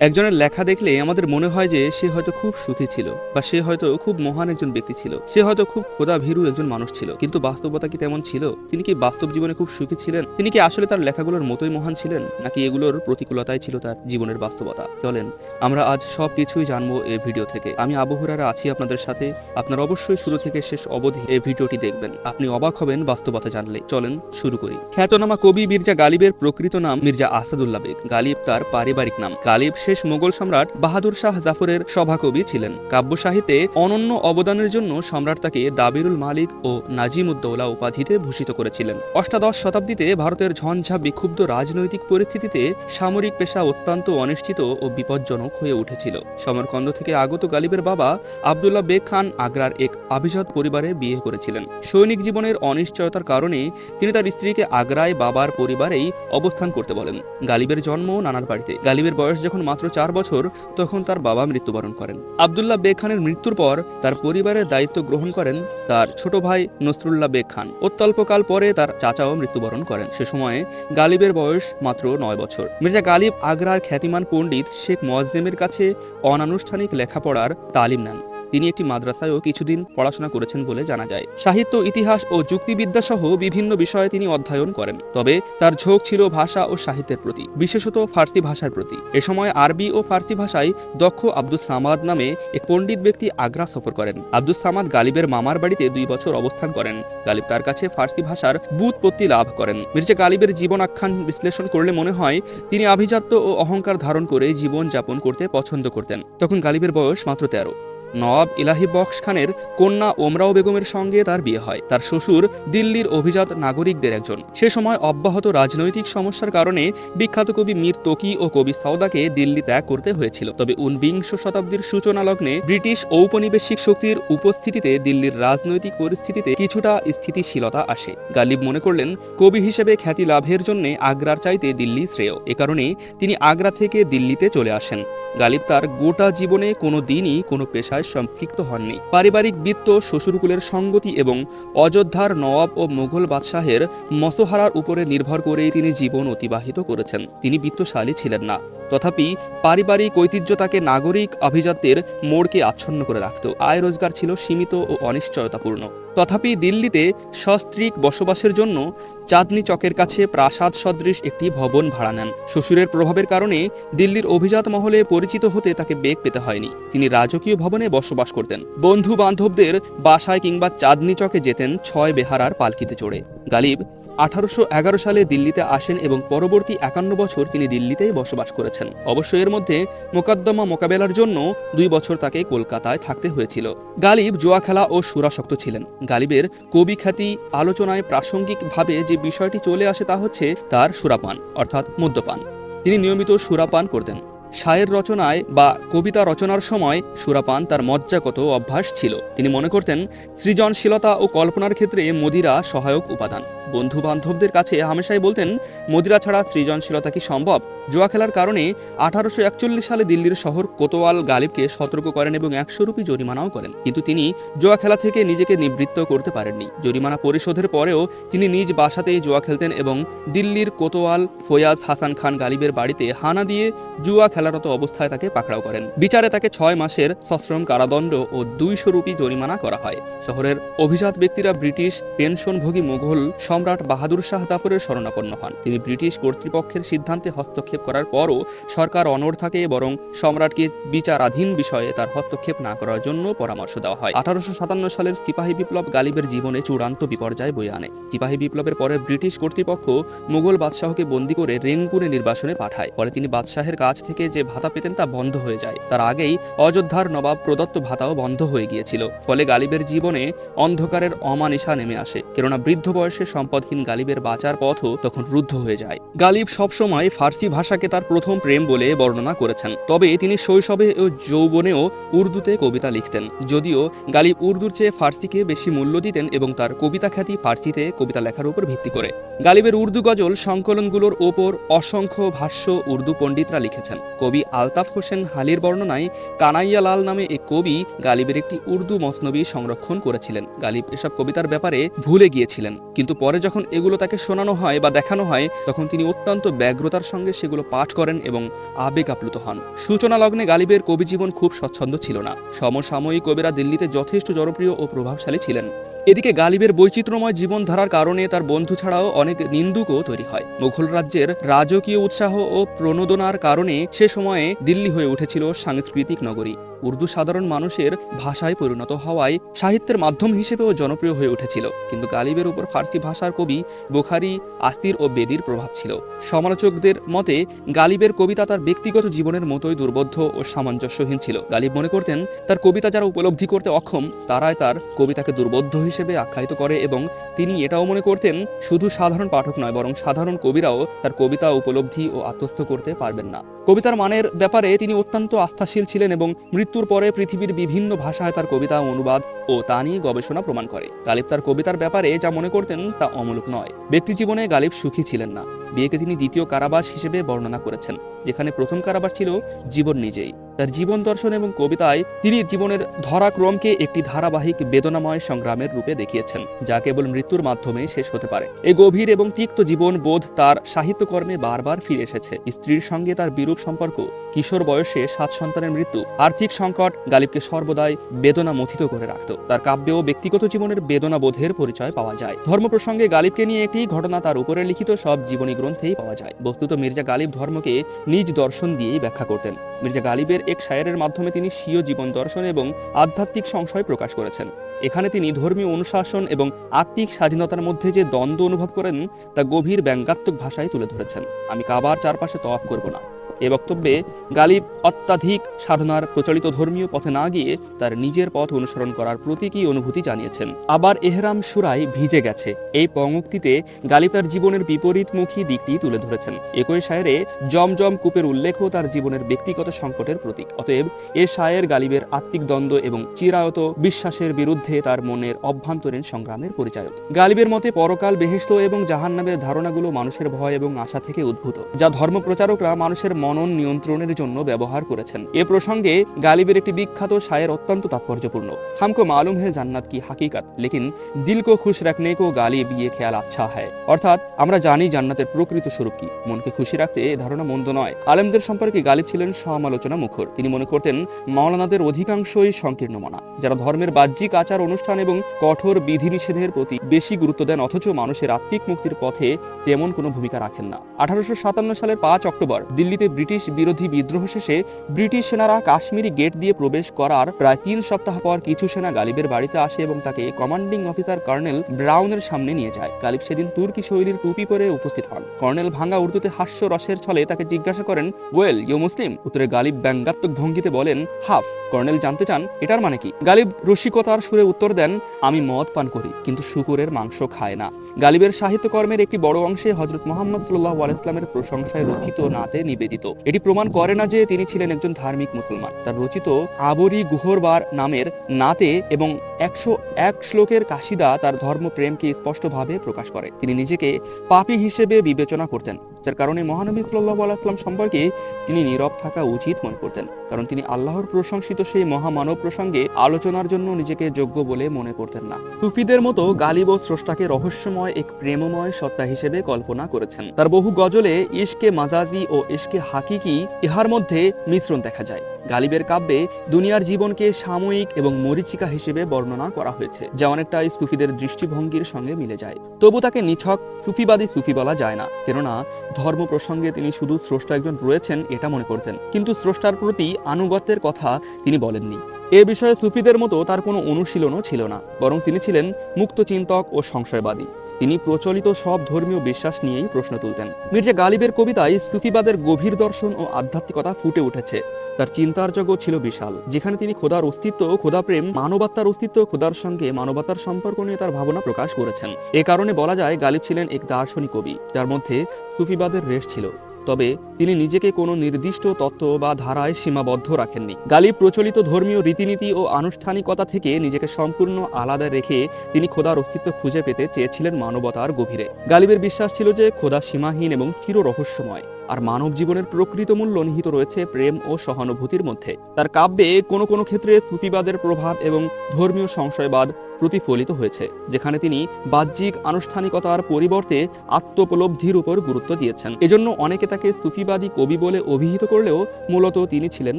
একজনের লেখা দেখলে আমাদের মনে হয় যে সে হয়তো খুব সুখী ছিল, বা সে হয়তো খুব মহান একজন ব্যক্তি ছিল। সে হয়তো খুব খোদা ভীরু একজন মানুষ ছিল, কিন্তু বাস্তবতা কি তেমন ছিল? তিনি কি বাস্তব জীবনে খুব সুখী ছিলেন? তিনি কি আসলে তার লেখাগুলোর মতোই মহান ছিলেন, নাকি এগুলোর প্রতিকূলতাই ছিল তার জীবনের বাস্তবতা? চলেন, আমরা আজ সব কিছুই জানব এই ভিডিও থেকে। আমি আবহরারা আছি আপনাদের সাথে। আপনার অবশ্যই শুরু থেকে শেষ অবধি এই ভিডিওটি দেখবেন। আপনি অবাক হবেন বাস্তবতা জানলে। চলেন, শুরু করি। খ্যাতনামা কবি মির্জা গালিবের প্রকৃত নাম মির্জা আসাদুল্লাহ বেগ। গালিব তার পারিবারিক নাম। গালিব শেষ মোগল সম্রাট বাহাদুর শাহ জাফরের সভাকবি ছিলেন। কাব্য সাহিত্যে অনন্য অবদানের জন্য সম্রাট তাকে দাবিরুল মালিক ও নাজিমুদ্দৌলা উপাধিতে ভূষিত করেছিলেন। অষ্টাদশ শতাব্দীতে ভারতের ঝঞ্ঝা বিক্ষুব্ধ রাজনৈতিক পরিস্থিতিতে সামরিক পেশা অত্যন্ত অনিশ্চিত ও বিপজ্জনক হয়ে উঠেছিল। সমরকন্দ থেকে আগত গালিবের বাবা আবদুল্লাহ বেগ খান আগ্রার এক আভিজাত পরিবারে বিয়ে করেছিলেন। সৈনিক জীবনের অনিশ্চয়তার কারণে তিনি তার স্ত্রীকে আগ্রায় বাবার পরিবারেই অবস্থান করতে বলেন। গালিবের জন্ম নানার বাড়িতে গালিবের বয়স যখন মাত্র চার বছর, তখন তার বাবা মৃত্যুবরণ করেন। আবদুল্লাহ বেগ খানের মৃত্যুর পর তার পরিবারের দায়িত্ব গ্রহণ করেন তার ছোট ভাই নসরুল্লাহ বেগ খান। অত্যল্পকাল পরে তার চাচাও মৃত্যুবরণ করেন। সে সময়ে গালিবের বয়স মাত্র নয় বছর। মির্জা গালিব আগ্রার খ্যাতিমান পণ্ডিত শেখ মজদেমের কাছে অনানুষ্ঠানিক লেখাপড়ার তালিম নেন। তিনি একটি মাদ্রাসায়ও কিছুদিন পড়াশোনা করেছেন বলে জানা যায়। সাহিত্য, ইতিহাস ও যুক্তিবিদ্যা সহ বিভিন্ন বিষয়ে তিনি অধ্যয়ন করেন, তবে তার ঝোঁক ছিল ভাষা ও সাহিত্যের প্রতি, বিশেষত ফার্সি ভাষার প্রতি। এ সময় আরবি ও ফার্সি ভাষায় দক্ষ আব্দুস সামাদ নামে এক পণ্ডিত ব্যক্তি আগ্রা সফর করেন। আব্দুস সামাদ গালিবের মামার বাড়িতে দুই বছর অবস্থান করেন। গালিব তার কাছে ফার্সি ভাষার বুৎপত্তি লাভ করেন। মির্জা গালিবের জীবন আখ্যান বিশ্লেষণ করলে মনে হয়, তিনি আভিজাত্য ও অহংকার ধারণ করে জীবন যাপন করতে পছন্দ করতেন। তখন গালিবের বয়স মাত্র তেরো। নওয়াব ইলাহি বক্স খানের কন্যা ওমরাও বেগমের সঙ্গে তার বিয়ে হয়। তার শ্বশুর দিল্লির অভিজাত নাগরিকদের একজন। সে সময় অব্যাহত রাজনৈতিক সমস্যার কারণে বিখ্যাত কবি মীর তকি ও কবি সাউদাকে দিল্লি ত্যাগ করতে হয়েছিল। তবে উনবিংশ শতাব্দীর সূচনা লগ্নে ব্রিটিশ ঔপনিবেশিক শক্তির উপস্থিতিতে দিল্লির রাজনৈতিক পরিস্থিতিতে কিছুটা স্থিতিশীলতা আসে। গালিব মনে করলেন, কবি হিসেবে খ্যাতি লাভের জন্য আগ্রার চাইতে দিল্লি শ্রেয়। এ কারণে তিনি আগ্রা থেকে দিল্লিতে চলে আসেন। গালিব তার গোটা জীবনে কোনো দিনই কোনো পেশায় সম্পৃক্ত হননি। পারিবারিক বৃত্ত, শ্বশুরকুলের সঙ্গতি এবং অযোধ্যার নওয়াব ও মুঘল বাদশাহের মসহারার উপরে নির্ভর করেই তিনি জীবন অতিবাহিত করেছেন। তিনি বৃত্তশালী ছিলেন না। তথাপি পারিবারিক ঐতিহ্য তাকে নাগরিক অভিজাতের মোড়কে আচ্ছন্ন করে রাখত। আয় রোজগার ছিল সীমিত ও অনিশ্চয়তাপূর্ণ। তথাপি দিল্লিতে সস্ত্রীক বসবাসের জন্য চাঁদনি চকের কাছে প্রাসাদ সদৃশ একটি ভবন ভাড়া নেন। শ্বশুরের প্রভাবের কারণে দিল্লির অভিজাত মহলে পরিচিত হতে তাকে বেগ পেতে হয়নি। তিনি রাজকীয় ভবনে বসবাস করতেন। বন্ধু বান্ধবদের বাসায় কিংবা চাঁদনি চকে যেতেন ছয় বেহারার পালকিতে চড়ে। গালিব আঠারোশো এগারো সালে দিল্লিতে আসেন এবং পরবর্তী একান্ন বছর তিনি দিল্লিতেই বসবাস করেছেন। অবশ্য এর মধ্যে মোকদ্দমা মোকাবেলার জন্য দুই বছর তাকে কলকাতায় থাকতে হয়েছিল। গালিব জুয়া খেলা ও সুরাসক্ত ছিলেন। গালিবের কবি খ্যাতি আলোচনায় প্রাসঙ্গিকভাবে যে বিষয়টি চলে আসে তা হচ্ছে তার সুরাপান, অর্থাৎ মদ্যপান। তিনি নিয়মিত সুরাপান করতেন। শায়ের রচনায় বা কবিতা রচনার সময় সুরাপান তার মজ্জাগত অভ্যাস ছিল। তিনি মনে করতেন সৃজনশীলতা ও কল্পনার ক্ষেত্রে মদিরা সহায়ক উপাদান। বন্ধু বান্ধবদের কাছে হামেশাই বলতেন, মদিরা ছাড়া সৃজনশীলতা কি সম্ভব? জুয়া খেলার কারণে আঠারোশো একচল্লিশ সালে দিল্লির শহর কোতোয়াল গালিবকে সতর্ক করেন এবং একশো রুপি জরিমানাও করেন। কিন্তু তিনি জুয়া খেলা থেকে নিজেকে নিবৃত্ত করতে পারেননি। জরিমানা পরিশোধের পরেও তিনি নিজ বাসাতেই জুয়া খেলতেন এবং দিল্লির কোতোয়াল ফয়াজ হাসান খান গালিবের বাড়িতে হানা দিয়ে জুয়া খেলারত অবস্থায় তাকে পাকড়াও করেন। বিচারে তাকে ছয় মাসের সশ্রম কারাদণ্ড ও দুইশো রুপি জরিমানা করা হয়। শহরের অভিজাত ব্যক্তিরা ব্রিটিশ পেনশনভোগী মুঘল সম্রাট বাহাদুর শাহ জাফরের শরণাপন্ন হন। তিনি ব্রিটিশ কর্তৃপক্ষের সিদ্ধান্তে হস্তক্ষেপ করার পরও সরকার অনড় থাকে বরং সম্রাটকে বিচারাধীন বিষয়ে তার হস্তক্ষেপ না করার জন্য পরামর্শ দেওয়া হয়। আঠারোশো সাতান্ন সালের সিপাহী বিপ্লব গালিবের জীবনে চূড়ান্ত বিপর্যয় বয়ে আনে। সিপাহী বিপ্লবের পরে ব্রিটিশ কর্তৃপক্ষ মুঘল বাদশাহকে বন্দী করে রেঙ্গুনে নির্বাসনে পাঠায়। পরে তিনি বাদশাহের কাছ থেকে যে ভাতা পেতেন তা বন্ধ হয়ে যায়। তার আগেই অযোধ্যার নবাব প্রদত্ত ভাতাও বন্ধ হয়ে গিয়েছিল। ফলে গালিবের জীবনে অন্ধকারের অমানিসা নেমে আসে। কেননা বৃদ্ধ বয়সে সম্পদহীন গালিবের বাঁচার পথও তখন রুদ্ধ হয়ে যায়। গালিব সবসময় ফার্সি ভাষাকে তার প্রথম প্রেম বলে বর্ণনা করেছেন। তবে তিনি শৈশবে ও যৌবনেও উর্দুতে কবিতা লিখতেন। যদিও গালিব উর্দুর চেয়ে ফার্সিকে বেশি মূল্য দিতেন এবং তার কবিতা খ্যাতি ফার্সিতে কবিতা লেখার উপর ভিত্তি করে। গালিবের উর্দু গজল সংকলনগুলোর ওপর অসংখ্য ভাষ্য উর্দু পণ্ডিতরা লিখেছেন। কবি আলতাফ হোসেন হালির বর্ণনায় কানাইয়া লাল নামে এক কবি গালিবের একটি উর্দু মসনবী সংরক্ষণ করেছিলেন। গালিব এসব কবিতার ব্যাপারে ভুলে গিয়েছিলেন। কিন্তু পরে পরে যখন এগুলো তাকে শোনানো হয় বা দেখানো হয়, তখন তিনি অত্যন্ত ব্যগ্রতার সঙ্গে সেগুলো পাঠ করেন এবং আবেগ আপ্লুত হন। সূচনা লগ্নে গালিবের কবি জীবন খুব স্বচ্ছন্দ ছিল না। সমসাময়িক কবিরা দিল্লিতে যথেষ্ট জনপ্রিয় ও প্রভাবশালী ছিলেন। এদিকে গালিবের বৈচিত্র্যময় জীবনধারার কারণে তার বন্ধু ছাড়াও অনেক নিন্দুকও তৈরি হয়। মুঘল রাজ্যের রাজকীয় উৎসাহ ও প্রণোদনার কারণে সে সময়ে দিল্লি হয়ে উঠেছিল সাংস্কৃতিক নগরী। উর্দু সাধারণ মানুষের ভাষায় পরিণত হওয়ায় সাহিত্যের মাধ্যম হিসেবেও জনপ্রিয় হয়ে উঠেছিল। কিন্তু গালিবের উপর ফার্সি ভাষার কবি বুখারি, আস্তির ও বেদির প্রভাব ছিল। সমালোচকদের মতে, গালিবের কবিতা তার ব্যক্তিগত জীবনের মতোই দুর্বোধ্য ও সামঞ্জস্যহীন ছিল। গালিব মনে করতেন, তার কবিতা যারা উপলব্ধি করতে অক্ষম, তারাই তার কবিতাকে দুর্বোধ্য হিসেবে আখ্যায়িত করে এবং তিনি এটাও মনে করতেন, শুধু সাধারণ পাঠক নয়, বরং সাধারণ কবিরাও তার কবিতা উপলব্ধি ও আত্মস্থ করতে পারবেন না। কবিতার মানের ব্যাপারে তিনি অত্যন্ত আস্থাশীল ছিলেন এবং মৃত্যুর পরে পৃথিবীর বিভিন্ন ভাষায় তার কবিতা অনুবাদ ও তা নিয়ে গবেষণা প্রমাণ করে। গালিব তার কবিতার ব্যাপারে যা মনে করতেন তা অমূলক নয়। ব্যক্তি জীবনে গালিব সুখী ছিলেন না। বিয়েকে তিনি দ্বিতীয় কারাবাস হিসেবে বর্ণনা করেছেন, যেখানে প্রথম কারাবাস ছিল জীবন নিজেই। তার জীবন দর্শন এবং কবিতায় তিনি জীবনের ধরাক্রমকে একটি ধারাবাহিক বেদনাময় সংগ্রামের রূপে দেখিয়েছেন, যা কেবল মৃত্যুর মাধ্যমে শেষ হতে পারে। এই গভীর এবং তিক্ত জীবন বোধ তার সাহিত্যকর্মে বারবার ফিরে এসেছে। স্ত্রীর সঙ্গে তার বিরূপ সম্পর্ক, কিশোর বয়সে সাত সন্তানের মৃত্যু, আর্থিক সংকট গালিবকে সর্বদাই বেদনা মথিত করে রাখত। তার কাব্যে ও ব্যক্তিগত জীবনের বেদনা বোধের পরিচয় পাওয়া যায়। ধর্ম প্রসঙ্গে গালিবকে নিয়ে একটি ঘটনা তার উপরে লিখিত সব জীবনী গ্রন্থেই পাওয়া যায়। বস্তুত মির্জা গালিব ধর্মকে নিজ দর্শন দিয়েই ব্যাখ্যা করতেন। মির্জা গালিবের এক শায়েরের মাধ্যমে তিনি স্বীয় জীবন দর্শন এবং আধ্যাত্মিক সংশয় প্রকাশ করেছেন। এখানে তিনি ধর্মীয় অনুশাসন এবং আত্মিক স্বাধীনতার মধ্যে যে দ্বন্দ্ব অনুভব করেন, তা গভীর ব্যঙ্গাত্মক ভাষায় তুলে ধরেছেন। আমি কাবার চারপাশে তওয়াফ করব না। এ বক্তব্যে গালিব অত্যাধিক সাধনার প্রচলিত ধর্মীয় পথে না গিয়ে তার নিজের পথ অনুসরণ করার প্রতীকী অনুভূতি জানিয়েছেন। আবার এহরাম সুরাই ভিজে গেছে। এই পঙ্ক্তিতে গালিব তার জীবনের বিপরীতমুখী দিকটি তুলে ধরেছেন। একই শায়েরে জমজম কূপের উল্লেখও তার জীবনের ব্যক্তিগত সংকটের প্রতীক। অতএব এ শায়ের গালিবের আত্মিক দ্বন্দ্ব এবং চিরায়ত বিশ্বাসের বিরুদ্ধে তার মনের অভ্যন্তরীণ সংগ্রামের পরিচায়ক। গালিবের মতে পরকাল বেহেস্ত এবং জাহান্নামের ধারণাগুলো মানুষের ভয় এবং আশা থেকে উদ্ভূত, যা ধর্মপ্রচারকরা মানুষের মনন নিয়ন্ত্রণের জন্য ব্যবহার করেছেন। এ প্রসঙ্গে গালিবের একটি বিখ্যাত শায়ের অত্যন্ত তাৎপর্যপূর্ণ। হামকো মালুম হে জান্নাত কি হাকিকত, লেকিন দিল কো খুশ রাখনে কো গালিব ইয়ে খেয়াল আচ্ছা হয়। অর্থাৎ আমরা জানি জান্নাতের প্রকৃত স্বরূপ কি। মনকে খুশি রাখতে এ ধারণা মন্দ নয়। আলেমদের সম্পর্কে গালিব ছিলেন সমালোচনা মুখর। তিনি মনে করতেন মাওলানাদের অধিকাংশই সংকীর্ণ মনা। যারা ধর্মের বাহ্যিক আচার অনুষ্ঠান এবং কঠোর বিধিনিষেধের প্রতি বেশি গুরুত্ব দেন, অথচ মানুষের আত্মিক মুক্তির পথে তেমন কোনো ভূমিকা রাখেন না। আঠারোশো সাতান্ন সালের পাঁচ অক্টোবর দিল্লিতে ব্রিটিশ বিরোধী বিদ্রোহ শেষে ব্রিটিশ সেনারা কাশ্মীরি গেট দিয়ে প্রবেশ করার প্রায় তিন সপ্তাহ পর কিছু সেনা গালিবের বাড়িতে আসে এবং তাকে কমান্ডিং অফিসার কর্নেল ব্রাউনের সামনে নিয়ে যায়। গালিব সেদিন তুর্কি শৈলীর টুপি পরে উপস্থিত হন। কর্নেল ভাঙ্গা উর্দুতে হাস্য রসের ছলে তাকে জিজ্ঞাসা করেন, ওয়েল, ইউ মুসলিম? উত্তরে গালিব ব্যঙ্গাত্মক ভঙ্গিতে বলেন, হাফ। কর্নেল জানতে চান, এটার মানে কি? গালিব রসিকতার সুরে উত্তর দেন, আমি মদ পান করি, কিন্তু শুকুরের মাংস খায় না। গালিবের সাহিত্যকর্মের একটি বড় অংশে হজরত মোহাম্মদ সাল্লাহ আলাইসলামের প্রশংসায় রচিত নাতে নিবেদিত এটি প্রমাণ করে না যে তিনি ছিলেন একজন ধার্মিক মুসলমান। তার রচিত আবরি গুহরবার নামের নাতে এবং একশো এক শ্লোকের কাশিদা তার ধর্মপ্রেমকে স্পষ্টভাবে প্রকাশ করে। তিনি নিজেকে পাপী হিসেবে বিবেচনা করতেন, যার কারণে মহানবী সাল্লাহ আলাইসলাম সম্পর্কে তিনি নীরব থাকা উচিত মনে করতেন। কারণ তিনি আল্লাহর প্রশংসিত সেই মহামানব প্রসঙ্গে আলোচনার জন্য নিজেকে যোগ্য বলে মনে করতেন না। সুফিদের মতো গালিব স্রষ্টাকে রহস্যময় এক প্রেমময় সত্তা হিসেবে কল্পনা করেছেন। তার বহু গজলে ইশকে মাজাজি ও ইশকে হাকিকি ইহার মধ্যে মিশ্রণ দেখা যায়। গালিবের কাব্যে দুনিয়ার জীবনকে সাময়িক এবং মরিচিকা হিসেবে বর্ণনা করা হয়েছে, যা অনেকটাই সুফিদের দৃষ্টিভঙ্গির সঙ্গে মিলে যায়। তবু তাকে নিছক সুফিবাদী সুফি বলা যায় না, কেননা ধর্ম প্রসঙ্গে তিনি শুধু স্রষ্টা একজন রয়েছেন এটা মনে করতেন, কিন্তু স্রষ্টার প্রতি আনুগত্যের কথা তিনি বলেননি। এ বিষয়ে সুফিদের মতো তার কোনো অনুশীলনও ছিল না, বরং তিনি ছিলেন মুক্ত চিন্তক ও সংশয়বাদী। তিনি প্রচলিত সব ধর্মীয় বিশ্বাস নিয়েই প্রশ্ন তুলতেন। মির্জা গালিবের কবিতায় সুফিবাদের গভীর দর্শন ও আধ্যাত্মিকতা ফুটে উঠেছে। তার চিন্তার জগৎ ছিল বিশাল। যেখানে তিনি খোদার অস্তিত্ব, খোদা প্রেম মানবাত্মার অস্তিত্ব, খোদার সঙ্গে মানবতার সম্পর্ক নিয়ে তার ভাবনা প্রকাশ করেছেন। এ কারণে বলা যায়, গালিব ছিলেন এক দার্শনিক কবি, যার মধ্যে সুফিবাদের রেশ ছিল। তবে তিনি নিজেকে কোনো নির্দিষ্ট তত্ত্ব বা ধারায় সীমাবদ্ধ রাখেননি। গালিব প্রচলিত ধর্মীয় রীতিনীতি ও আনুষ্ঠানিকতা থেকে নিজেকে সম্পূর্ণ আলাদা রেখে তিনি খোদার অস্তিত্ব খুঁজে পেতে চেয়েছিলেন মানবতার গভীরে। গালিবের বিশ্বাস ছিল যে খোদা সীমাহীন এবং চির রহস্যময়, আর মানব জীবনের প্রকৃত মূল্য নিহিত রয়েছে প্রেম ও সহানুভূতির মধ্যে। তার কাব্যে কোনো কোনো ক্ষেত্রে সুফিবাদের প্রভাব এবং ধর্মীয় সংশয়বাদ প্রতিফলিত হয়েছে, যেখানে তিনি বাহ্যিক আনুষ্ঠানিকতার পরিবর্তে আত্মোপলব্ধির উপর গুরুত্ব দিয়েছেন। এজন্য অনেকে তাকে সুফিবাদী কবি বলে অভিহিত করলেও মূলত তিনি ছিলেন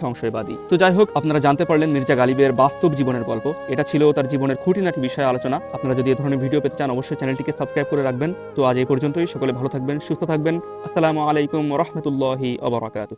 সংশয়বাদী। তো যাই হোক, আপনারা জানতে পারলেন মির্জা গালিবের বাস্তব জীবনের গল্প। এটা ছিল তার জীবনের খুঁটিনাটি বিষয়ে আলোচনা। আপনারা যদি এ ধরনের ভিডিও পেতে চান, অবশ্যই চ্যানেলটিকে সাবস্ক্রাইব করে রাখবেন। তো আজ এই পর্যন্তই। সকলে ভালো থাকবেন, সুস্থ থাকবেন। আসসালামু আলাইকুম রহমতুল্লাহি আবরাকাতু